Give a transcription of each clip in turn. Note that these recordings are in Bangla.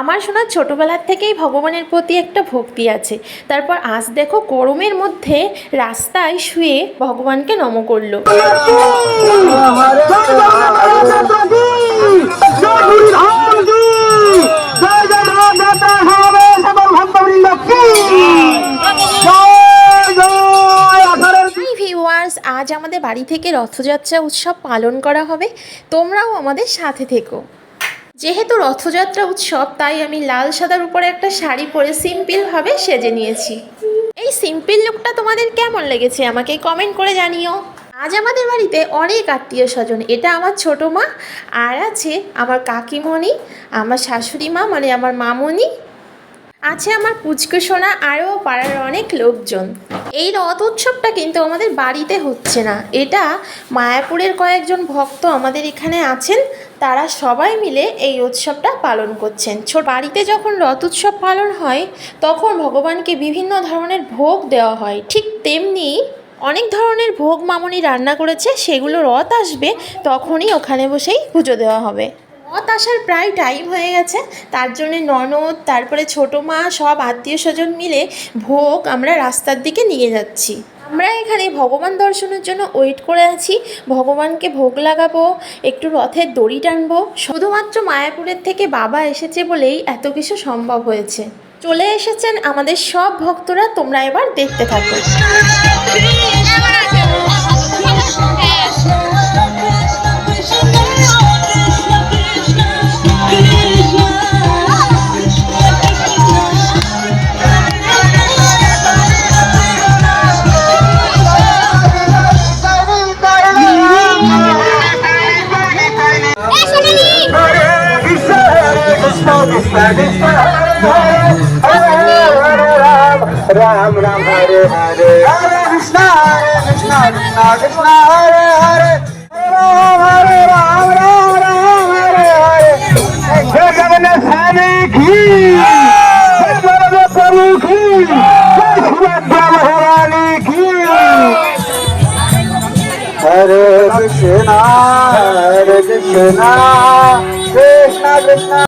আমার শোনা ছোটোবেলার থেকেই ভগবানের প্রতি একটা ভক্তি আছে। তারপর আজ দেখো গরমের মধ্যে রাস্তায় শুয়ে ভগবানকে নম করল। আজ আমাদের বাড়ি থেকে রথযাত্রা উৎসব পালন করা হবে। তোমরাও আমাদের সাথে থেকো। যেহেতু রথযাত্রা উৎসব, তাই আমি লাল সাদার উপরে একটা শাড়ি পরে সিম্পলভাবে সেজে নিয়েছি। এই সিম্পল লুকটা তোমাদের কেমন লেগেছে আমাকে কমেন্ট করে জানিও। আজ আমাদের বাড়িতে অনেক আত্মীয় স্বজন এটা আমার ছোটো মা, আর আছে আমার কাকিমণি, আমার শাশুড়ি মা মানে আমার মামনি আছে আমার পুচকু সোনা আরও পাড়ার অনেক লোকজন। এই রথ উৎসবটা কিন্তু আমাদের বাড়িতে হচ্ছে না। এটা মায়াপুরের কয়েকজন ভক্ত আমাদের এখানে আছেন, তারা সবাই মিলে এই উৎসবটা পালন করছেন। ছোট বাড়িতে যখন রথ উৎসব পালন হয়, তখন ভগবানকে বিভিন্ন ধরনের ভোগ দেওয়া হয়। ঠিক তেমনি অনেক ধরনের ভোগ মামনি রান্না করেছে, সেগুলো রথ আসবে, তখনই ওখানে বসেই পুজো দেওয়া হবে। রথ আসার প্রায় টাইম হয়ে গেছে। তার জন্য ননদ, তারপরে ছোটো মা, সব আত্মীয় স্বজন মিলে ভোগ আমরা রাস্তার দিকে নিয়ে যাচ্ছি। আমরা এখানে ভগবান দর্শনের জন্য ওয়েট করে আছি। ভগবানকে ভোগ লাগাবো, একটু রথের দড়ি টানবো। শুধুমাত্র মায়াপুরের থেকে বাবা এসেছে বলেই এত কিছু সম্ভব হয়েছে। চলে এসেছেন আমাদের সব ভক্তরা, তোমরা এবার দেখতে থাকো। राम राम हरे हरे हरे कृष्णा हरे कृष्णा कृष्णा कृष्णा हरे हरे राम हरे राम राम राम हरे हरे जगन्नाथ स्वामी की प्रभु की महारानी की हरे कृष्णा हरे कृष्णा कृष्णा कृष्णा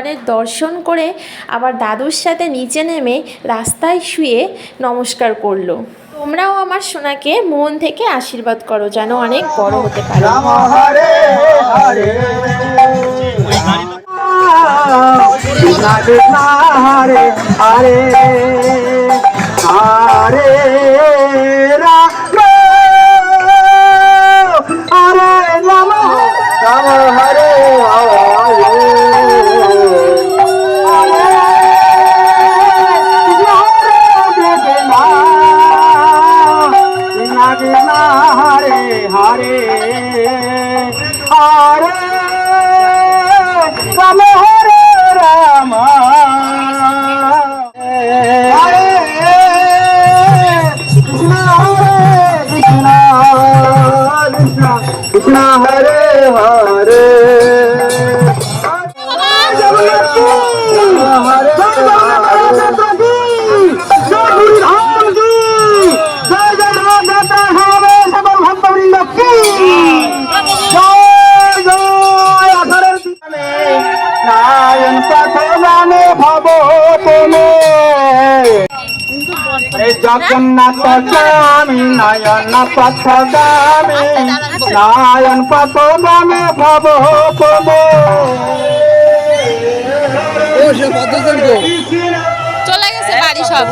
ভগবানের দর্শন করে আবার দাদুর সাথে নিচে নেমে রাস্তায় শুয়ে নমস্কার করল। তোমরাও আমার সোনাকে মন থেকে আশীর্বাদ করো যেন অনেক বড় হতে পারো। আরে হরে হরে রাম হরে রাম হরে কৃষ্ণ হরে কৃষ্ণ কৃষ্ণ কৃষ্ণ হরে হরে জগন্নাথ স্বামী নয়ন পথ দামে নয়ন পথ দামে ভব তুমি চলে গেছে বাড়ি সব।